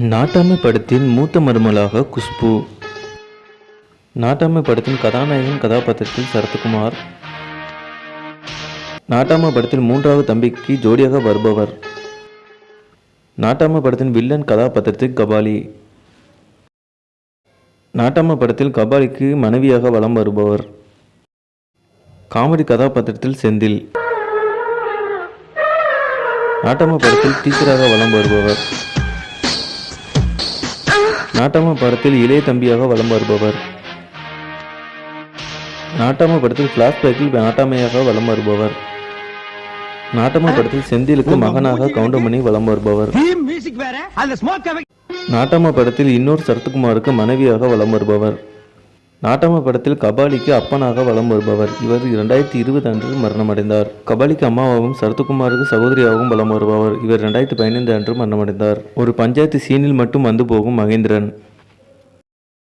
நாட்டாமை படத்தின் மூத்த மருமலாக குஷ்பு. நாட்டாமை படத்தின் கதாநாயகன் கதாபாத்திரத்தில் சரத்குமார். நாட்டாமை படத்தில் மூன்றாவது தம்பிக்கு ஜோடியாக வருபவர். நாட்டாமை படத்தின் வில்லன் கதாபாத்திரத்தில் கபாலி. நாட்டாமை படத்தில் கபாலிக்கு மனைவியாக வலம் வருபவர். காமெடி கதாபாத்திரத்தில் செந்தில். நாட்டாமை படத்தில் டீச்சராக வலம் வருபவர். நாட்டாம படத்தில் இளைய தம்பியாக வலம் வருபவர். நாட்டாம படத்தில் பிளாஷ்பேக்கில் நாட்டாமையாக வலம் வருபவர். நாட்டாம படத்தில் செந்திலுக்கு மகனாக கவுண்டமணி வலம் வருபவர். நாட்டாம படத்தில் இன்னொரு சரத்குமாருக்கு மனைவியாக வலம் வருபவர். நாட்டாம படத்தில் கபாலிக்கு அப்பனாக வலம் வருபவர். இவர் இரண்டாயிரத்தி இருபது அன்று மரணமடைந்தார். கபாலிக்கு அம்மாவாகவும் சரத்குமாருக்கு சகோதரியாகவும் வலம் வருபவர். இவர் இரண்டாயிரத்தி பதினைந்து அன்று மரணமடைந்தார். ஒரு பஞ்சாயத்து சீனில் மட்டும் வந்து போகும் மகேந்திரன்.